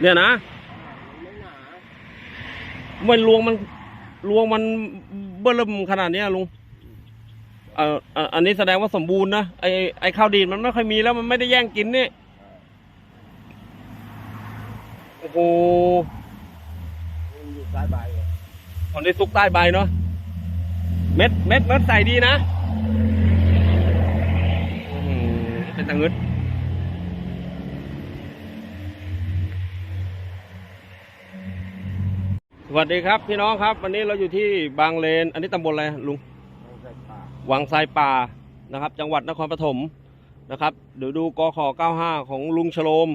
เนี่ยนะไม่หนามันรวงมันรวงมันเบิ่มขนาดเนี้ยลุงเอ่อเอ่ออันนี้แสดงว่าสมบูรณ์นะไอไอข้าวดีดมันไม่ค่อยมีแล้วมันไม่ได้แย่งกินนี่โอ้โหมันอยู่ใต้ใบอะตอนนี้ซุกใต้ใบเนาะเม็ดเม็ดเม็ดใส่ดีนะอื้อหือเป็นตะงึด วัสดีครับพี่น้องครับ วันนี้เราอยู่ที่บางเลน อันนี้ตำบลอะไรลุงมันใส่ปากวังทรายป่านะครับ จังหวัดนครปฐมนะครับเดี๋ยวดูกข95 ของลุงชโลม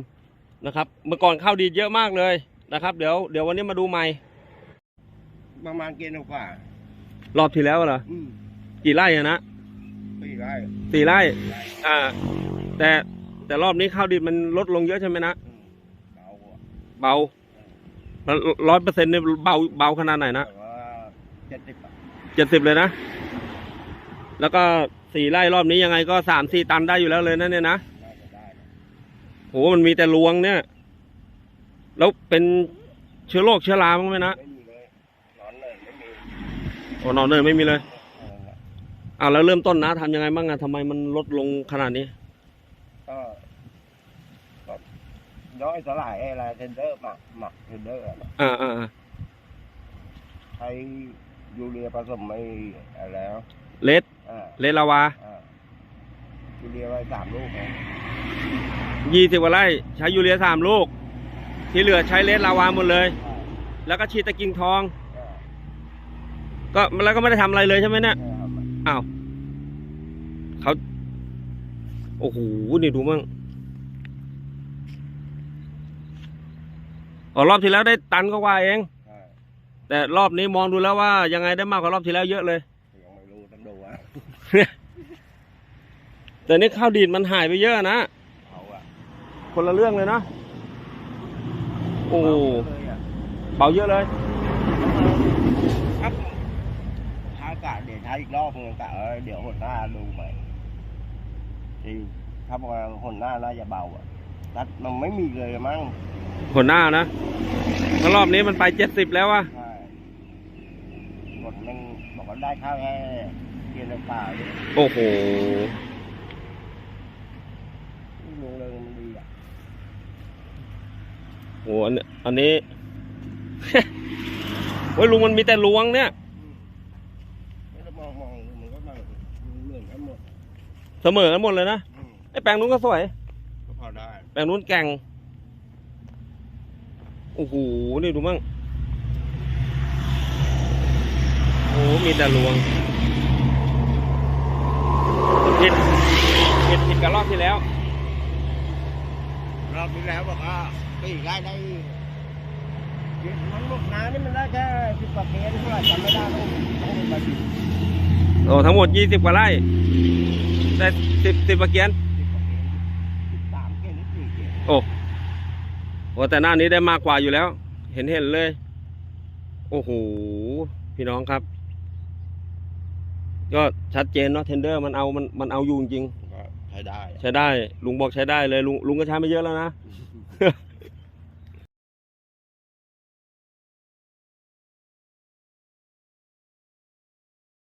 นะครับ เมื่อก่อนข้าวดีเยอะมากเลยนะครับ เดี๋ยวเดี๋ยววันนี้มาดูใหม่ประมาณเกณฑ์กว่ารอบที่แล้วเหรออืมกี่ไร่อะนะปีไรสี่ไร่อ่า แต่แต่รอบนี้ข้าวดีมันลดลงเยอะใช่ไหมนะเบาอะเบา ร้อยเปอร์เซ็นต์เนี่ยเบาเบาขนาดไหนนะแต่ว่าเจ็ดสิบอะเจ็ดสิบเลยนะ แล้วก็สี่ไร่รอบนี้ยังไงก็สามสี่ตันได้อยู่แล้วเลยนะเนี่ยนะน่าจะได้นะโหมันมีแต่รวงเนี่ย แล้วเป็นเชื้อโรคเชื้อราบ้างไหมนะไม่มีเลยนอนเลยไม่มีโอ้นอนเนยไม่มีเลยเออน่ะอ่าแล้วเริ่มต้นนะทำยังไงบ้างอะทำไมมันลดลงขนาดนี้ก็ก็ ย้อยสลายอะไรเทนเดอร์หมักหมักเทนเดอร์อะนะอ่าอ่าอ่าใช้ยูเรียผสมไม่อะไรแล้วเลดอ่าเลดลาวาอ่ายูเรียไว้สามลูกนะยี่สิบกว่าไร่ใช้ยูเรียสามลูก ที่เหลือใช้เลดลาวาหมดเลย อ่าแล้วก็ฉีดตะกิงทอง อ่าก็แล้วก็ไม่ได้ทำอะไรเลยใช่ไหมเนี่ยใช่ครับอ้าวเขาโอ้โหนี่ดูมั่ง อ๋อรอบที่แล้วได้ตันก็ว่าเอง ใช่แต่รอบนี้มองดูแล้วว่ายังไงได้มากกว่ารอบที่แล้วเยอะเลย ยังไม่รู้ต้องดูว่าแต่นี่ข้าวดีดมันหายไปเยอะนะ เอาอะคนละเรื่องเลยนะ โอ้ เลยอะเบาเยอะเลย ครับถ้ากะเดี๋ยวใช้อีกรอบนึงกะเออเดี๋ยวหนหน้าดูใหม่ที่ถ้าบอกว่าหนหน้าน่าจะเบาอะ แต่มันไม่มีเลยมั้งหัวหน้านะแล้วรอบนี้มันไปเจ็ดสิบแล้ววะใช่กดมันบอกว่าได้ข้าวแค่เกียร์ในป่าด้วยโอ้โหลงเลยมันดีอะโหอันอันนี้โอ้ยลุงมันมีแต่ลวงเนี่ย ไม่ต้องมองมองมันก็มาเหมือนกันหมดเสมอกันหมดเลยนะ อืมไอ้แปลงนู้นก็สวยก็พอได้ แปลงนู้นแก่ง โอ้โห นี่ดูมั่ง โอ้โหมีแต่ลวงผิดผิดผิดกับรอบที่แล้ว รอบที่แล้วบอกว่าปีกได้ได้มันบอกน้ำนี่มันได้แค่สิบกว่าเกนเท่าไหร่จำไม่ได้ต้องต้องไปดูโอ้ทั้งหมดยี่สิบกว่าไร่ได้สิบสิบกว่าเกียน สิบสามเกนห รือสี่เกนโอ้โหแต่หน้านี้ได้มากกว่าอยู่แล้ว เห็นเห็นเลย โอ้โห พี่น้องครับ ก็ชัดเจนเนาะเทนเดอร์มันเอามันมันเอาอยู่จริงก็ใช้ได้ๆใช้ได้ ลุงบอกใช้ได้เลย ลุงลุงก็ใช้ไม่เยอะแล้วนะ